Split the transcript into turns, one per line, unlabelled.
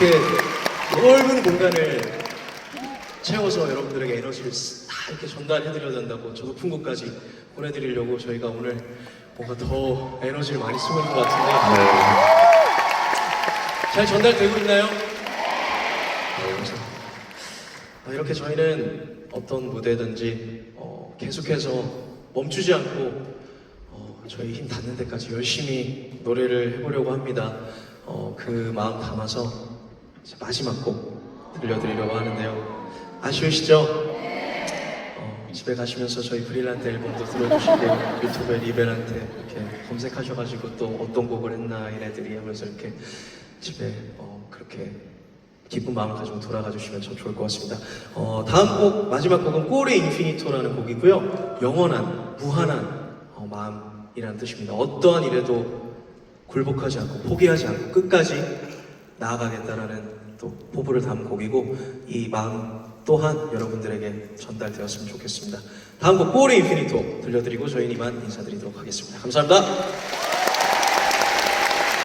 이렇게 넓은 공간을 채워서 여러분들에게 에너지를 다 이렇게 전달해드려야 된다고 저 높은 곳까지 보내드리려고 저희가 오늘 뭔가 더 에너지를 많이 쓰고 있는 것 같은데 잘 전달되고 있나요? 네, 감사합니다. 아, 이렇게 저희는 어떤 무대든지 어, 계속해서 멈추지 않고 어, 저희 힘 닿는 데까지 열심히 노래를 해보려고 합니다. 어, 그 마음 담아서 마지막 곡 들려드리려고 하는데요. 아쉬우시죠? 어, 집에 가시면서 저희 브릴란트 앨범도 들어주시고 유튜브에 리벨한테 이렇게 검색하셔가지고 또 어떤 곡을 했나 얘네들이 하면서 이렇게 집에 어, 그렇게 기쁜 마음을 가지고 돌아가 주시면 참 좋을 것 같습니다. 어, 다음 곡 마지막 곡은 꼬리 인피니토라는 곡이고요. 영원한 무한한 어, 마음이라는 뜻입니다. 어떠한 일에도 굴복하지 않고 포기하지 않고 끝까지 나아가겠다라는 또 포부를 담은 곡이고 이 마음 또한 여러분들에게 전달되었으면 좋겠습니다. 다음 곡 꼬리 인피니토 들려드리고 저희는 이만 인사드리도록 하겠습니다. 감사합니다.